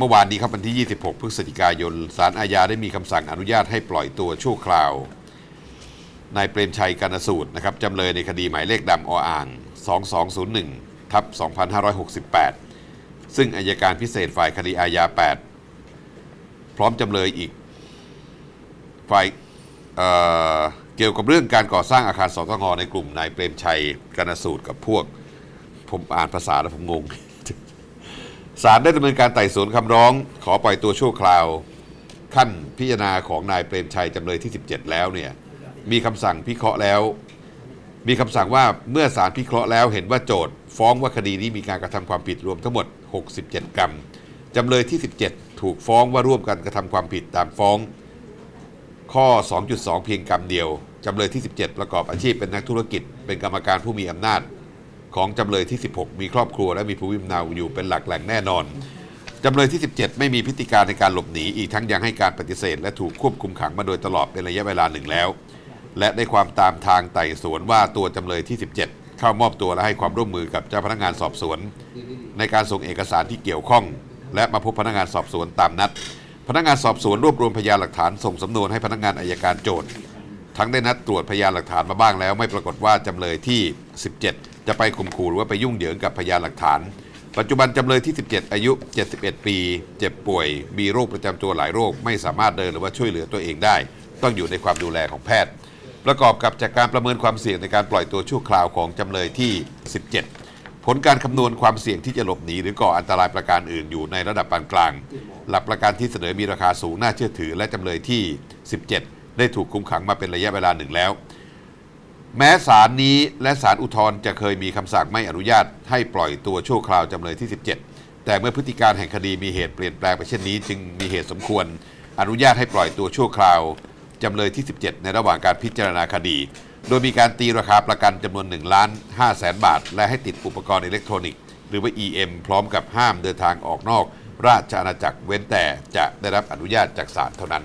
เมื่อวานนี้ครับวันที่ 26 พฤศจิกายนศาลอาญาได้มีคำสั่งอนุญาตให้ปล่อยตัวชั่วคราวนายเปรมชัยกานสูตรนะครับจำเลยในคดีหมายเลขดำออ่าง 2201ทับ2568 ซึ่งอายการพิเศษฝ่ายคดีอาญา 8 พร้อมจำเลยอีกฝ่ายเเกี่ยวกับเรื่องการก่อสร้างอาคารสตงในกลุ่มนายเปรมชัยกานสูตรกับพวก ผมอ่านภาษาแล้วผมงง ศาลได้ดำเนินการไต่สวนคำร้อง ขอปล่อยตัวชั่วคราว ขั้นพิจารณาของนายเปรมชัยจำเลยที่ 17 แล้วเนี่ยมีคำสั่งพิเคราะห์แล้ว มีคำสั่งว่าเมื่อศาลพิเคราะห์แล้วเห็นว่าโจทย์ ฟ้องว่าคดีนี้มีการกระทำความผิดรวมทั้งหมด 67 กรรมจำเลยที่ 17 ถูกฟ้องว่าร่วมกันกระทำความผิดตามฟ้อง ข้อ 2.2 เพียงกรรมเดียวจำเลยที่ 17 ประกอบอาชีพเป็นนักธุรกิจ เป็นกรรมการผู้มีอำนาจ ของจำเลยที่ 16 มีครอบครัวและมีภูมิลำเนาอยู่เป็นหลักแหล่งแน่นอนจำเลยที่ 17 ไม่มีพฤติการในการหลบหนีอีกทั้งยังให้การปฏิเสธ และถูกควบคุมขังมาโดยตลอดเป็นระยะเวลาหนึ่งแล้ว และได้ความตามทางไต่สวนว่าตัวจำเลยที่ 17 เข้ามอบตัวและให้ความร่วมมือกับเจ้าพนักงานสอบสวน ในการส่งเอกสารที่เกี่ยวข้อง และมาพบพนักงานสอบสวนตามนัด พนักงานสอบสวนรวบรวมพยานหลักฐานส่งสำนวนให้พนักงานอายการโจทย์ทั้งได้นัดตรวจพยานหลักฐานมาบ้างแล้ว ไม่ปรากฏว่าจำเลยที่ 17 จะไปข่มขู่หรือว่าไปยุ่งเหยิงกับพยานหลักฐาน ปัจจุบันจำเลยที่ 17 อายุ 71 ปี เจ็บป่วย มีโรคประจำตัวหลายโรค ไม่สามารถเดินหรือว่าช่วยเหลือตัวเองได้ ต้องอยู่ในความดูแลของแพทย์ ประกอบกับจากการประเมินความเสี่ยงในการปล่อยตัวชั่วคราวของจำเลยที่ 17ผลการคำนวณความเสี่ยงที่จะหลบหนีหรือก่ออันตรายประการอื่นอยู่ในระดับปานกลาง หลักประกันที่เสนอมีราคาสูงน่าเชื่อถือและจำเลยที่ 17 ได้ถูกคุมขังมาเป็นระยะเวลาหนึ่งแล้ว แม้ศาลนี้และศาลอุทธรณ์จะเคยมีคำสั่งไม่อนุญาตให้ปล่อยตัวชั่วคราวจำเลยที่ 17 แต่เมื่อพฤติการแห่งคดีมีเหตุเปลี่ยนแปลงไปเช่นนี้ จึงมีเหตุสมควร อนุญาตให้ปล่อยตัวชั่วคราวจำเลยที่ 17 ในระหว่างการพิจารณาคดี โดยมีการตีราคาประกันจำนวน1ล้าน5แสนบาท และให้ติดอุปกรณ์อิเล็กทรอนิกส์หรือว่า EM พร้อมกับห้ามเดินทางออกนอก ราชอาณาจักรเว้นแต่จะได้รับอนุญาตจากศาลเท่านั้น